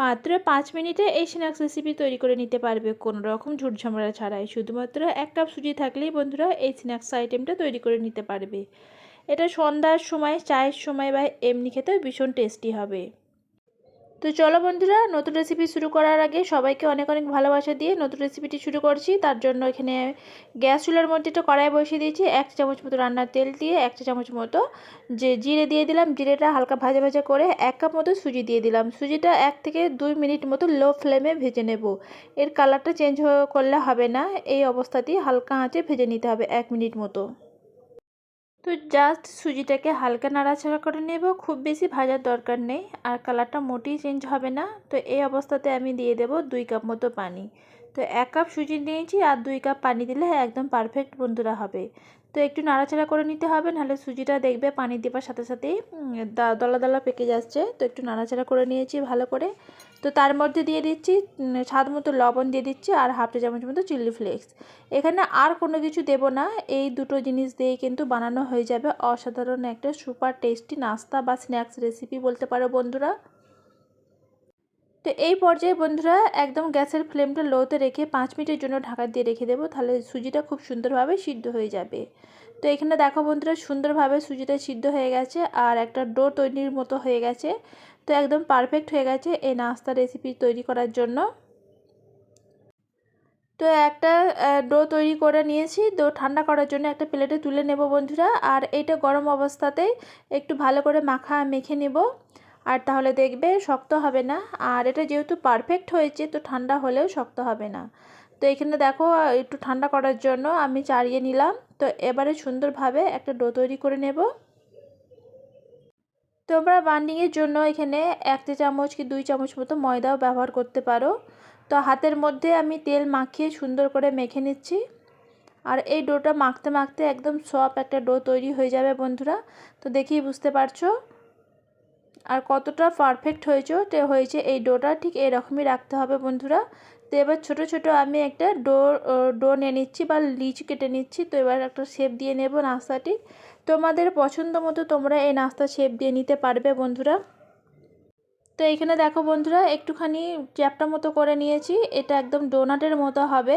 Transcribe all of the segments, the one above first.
মাত্র পাঁচ মিনিটে এই স্ন্যাক্স রেসিপি তৈরি করে নিতে পারবে। কোনো রকম ঝুটঝামড়া ছাড়াই। শুধুমাত্র এক কাপ সুজি থাকলেই বন্ধুরা এই স্ন্যাক্স আইটেমটা তৈরি করে নিতে পারবে। এটা সন্ধ্যার সময়, চায়ের সময় বা এমনি খেতেও ভীষণ টেস্টি হবে। তো চলো বন্ধুরা, নতুন রেসিপি শুরু করার আগে সবাইকে অনেক অনেক ভালোবাসা দিয়ে নতুন রেসিপিটি শুরু করছি। তার জন্য এখানে গ্যাস চুলার মধ্যে একটা কড়াই বসিয়ে দিয়েছি। এক চামচ মতো রান্নার তেল দিয়ে এক চামচ মতো যে জিরে দিয়ে দিলাম, জিরেটা হালকা ভাজা ভাজা করে এক কাপ মতো সুজি দিয়ে দিলাম। সুজিটা এক থেকে দুই মিনিট মতো লো ফ্লেমে ভেজে নেব। এর কালারটা চেঞ্জ করলে হবে না। এই অবস্থাতেই হালকা আঁচে ভেজে নিতে হবে এক মিনিট মতো। তো জাস্ট সুজিটাকে হালকা নাড়াচাড়া করে নেব, খুব বেশি ভাজার দরকার নেই আর কালারটা মোটেই চেঞ্জ হবে না। তো এই অবস্থাতে আমি দিয়ে দেব দুই কাপ মতো পানি। তো এক কাপ সুজি নিয়েছি আর দুই কাপ পানি দিলে একদম পারফেক্ট বন্ধুরা হবে। তো একটু নাড়াচাড়া করে নিতে হবে, নাহলে সুজিটা দেখবে পানি দেবার সাথে সাথেই দলা দলা পেকে যাচ্ছে। তো একটু নাড়াচাড়া করে নিয়েছি ভালো করে। তো তার মধ্যে দিয়ে দিচ্ছি স্বাদ মতো লবণ দিয়ে দিচ্ছি আর হাফ চামচ মতো চিলি ফ্লেক্স। এখানে আর কোনো কিছু দেব না, এই দুটো জিনিস দিয়েই কিন্তু বানানো হয়ে যাবে। অসাধারণ একটা সুপার টেস্টি নাস্তা বা স্ন্যাক্স রেসিপি বলতে পারো বন্ধুরা। এই পর্যায়ে বন্ধুরা একদম গ্যাসের ফ্লেমটা লোতে রেখে পাঁচ মিনিটের জন্য ঢাকা দিয়ে রেখে দেবো। তাহলে সুজিটা খুব সুন্দরভাবে সিদ্ধ হয়ে যাবে। তো এখানে দেখো বন্ধুরা, সুন্দরভাবে সুজিটা সিদ্ধ হয়ে গেছে আর একটা ডো তৈরির মতো হয়ে গেছে। তো একদম পারফেক্ট হয়ে গেছে এই নাস্তা রেসিপি তৈরি করার জন্য। তো একটা ডো তৈরি করে নিয়েছি। তো ঠান্ডা করার জন্য একটা প্লেটে তুলে নেব বন্ধুরা। আর এইটা গরম অবস্থাতেই একটু ভালো করে মাখা মেখে নেব। আর তাহলে দেখবে শক্ত হবে না। আর এটা যেহেতু পারফেক্ট হয়েছে, তো ঠান্ডা হলেও শক্ত হবে না। তো এখানে দেখো, একটু ঠান্ডা করার জন্য আমি চাড়িয়ে নিলাম। তো এবারে সুন্দরভাবে একটা ডো তৈরি করে নেব। তোমরা বান্ডিংয়ের জন্য এখানে এক চামচ কি দুই চামচ মতো ময়দাও ব্যবহার করতে পারো। তো হাতের মধ্যে আমি তেল মাখিয়ে সুন্দর করে মেখে নিচ্ছি। আর এই ডোটা মাখতে মাখতে একদম সফট একটা ডো তৈরি হয়ে যাবে বন্ধুরা। তো দেখেই বুঝতে পারছ। আর কতটা পারফেক্ট হয়েছে হয়েছে এই ডোটা ঠিক এরকমই রাখতে হবে বন্ধুরা। তো এবার ছোটো ছোটো আমি একটা ডো ডো নিয়ে নিচ্ছি বা লিচ কেটে নিচ্ছি। তো এবার একটা শেপ দিয়ে নেব নাস্তাটি। তোমাদের পছন্দ মতো তোমরা এই নাস্তা শেপ দিয়ে নিতে পারবে বন্ধুরা। তো এখানে দেখো বন্ধুরা, একটুখানি চ্যাপটা মতো করে নিয়েছি। এটা একদম ডোনাটের মতো হবে।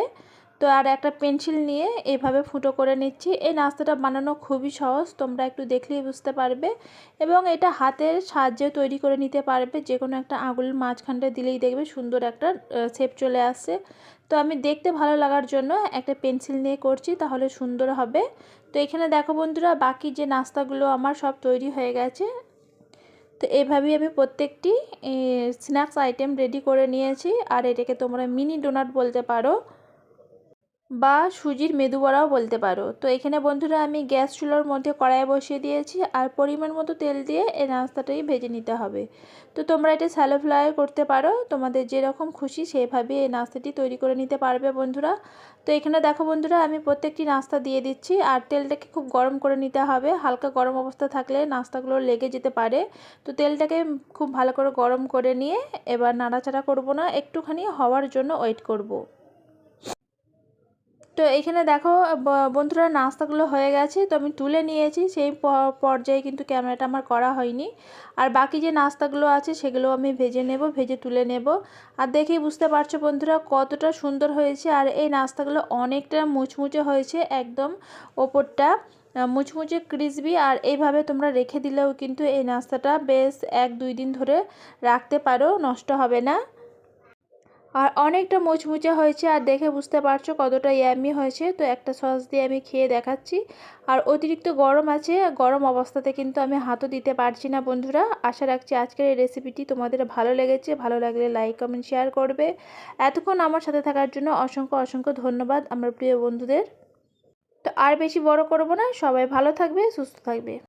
তো আর একটা পেন্সিল নিয়ে এভাবে ফুটো করে নিচ্ছি। এই নাস্তাটা বানানো খুবই সহজ, তোমরা একটু দেখলেই বুঝতে পারবে এবং এটা হাতের সাহায্যে তৈরি করে নিতে পারবে। যে কোনো একটা আঙুলের মাঝখানটা দিলেই দেখবে সুন্দর একটা শেপ চলে আসছে। তো আমি দেখতে ভালো লাগার জন্য একটা পেন্সিল নিয়ে করছি, তাহলে সুন্দর হবে। তো এখানে দেখো বন্ধুরা, বাকি যে নাস্তাগুলো আমার সব তৈরি হয়ে গেছে। তো এভাবেই আমি প্রত্যেকটি স্ন্যাক্স আইটেম রেডি করে নিয়েছি। আর এটাকে তোমরা মিনি ডোনাট বলতে পারো। বা সুজির মেদু বড়াও বলতে পারো। তো এখানে বন্ধুরা আমি গ্যাস চুলোর মধ্যে কড়াই বসিয়ে দিয়েছি আর পরিমাণ মতো তেল দিয়ে এই নাস্তাটাই ভেজে নিতে হবে। তো তোমরা এটা স্যালো ফ্রাই করতে পারো। তোমাদের যেরকম খুশি সেভাবে এই নাস্তাটি তৈরি করে নিতে পারবে বন্ধুরা। তো এখানে দেখো বন্ধুরা, আমি প্রত্যেকটি নাস্তা দিয়ে দিচ্ছি আর তেলটাকে খুব গরম করে নিতে হবে। হালকা গরম অবস্থা থাকলে নাস্তাগুলো লেগে যেতে পারে। তো তেলটাকে খুব ভালো করে গরম করে নিয়ে এবার নাড়াচাড়া করব না, একটুখানি হওয়ার জন্য ওয়েট করব। তো এখানে দেখো বন্ধুরা নাস্তাগুলো হয়ে গেছে, তো আমি তুলে নিয়েছি। সেই পর্যায়ে কিন্তু ক্যামেরাটা আমার করা হয়নি। আর বাকি যে নাস্তাগুলো আছে, সেগুলো আমি ভেজে নেব, ভেজে তুলে নেব। আর দেখেই বুঝতে পারছ বন্ধুরা কতটা সুন্দর হয়েছে। আর এই নাস্তাগুলো অনেকটা মুচমুচে হয়েছে একদম ওপরটা মুচমুচে ক্রিসবি আর এইভাবে তোমরা রেখে দিলেও কিন্তু এই নাস্তাটা বেশ এক দুই দিন ধরে রাখতে পারো, নষ্ট হবে না। আর অনেকটা মুচমুচে হয়েছে আর দেখে বুঝতে পারছ কতটা ইয়ামি হয়েছে। তো একটা সস দিয়ে আমি খেয়ে দেখাচ্ছি। আর অতিরিক্ত গরম আছে, গরম অবস্থাতে কিন্তু আমি হাতও দিতে পারছি না বন্ধুরা। আশা রাখছি আজকের এই রেসিপিটি তোমাদের ভালো লেগেছে। ভালো লাগলে লাইক কমেন্ট শেয়ার করবে। এতক্ষণ আমার সাথে থাকার জন্য অসংখ্য অসংখ্য ধন্যবাদ আমার প্রিয় বন্ধুদের। তো আর বেশি বড় করব না, সবাই ভালো থাকবে, সুস্থ থাকবে।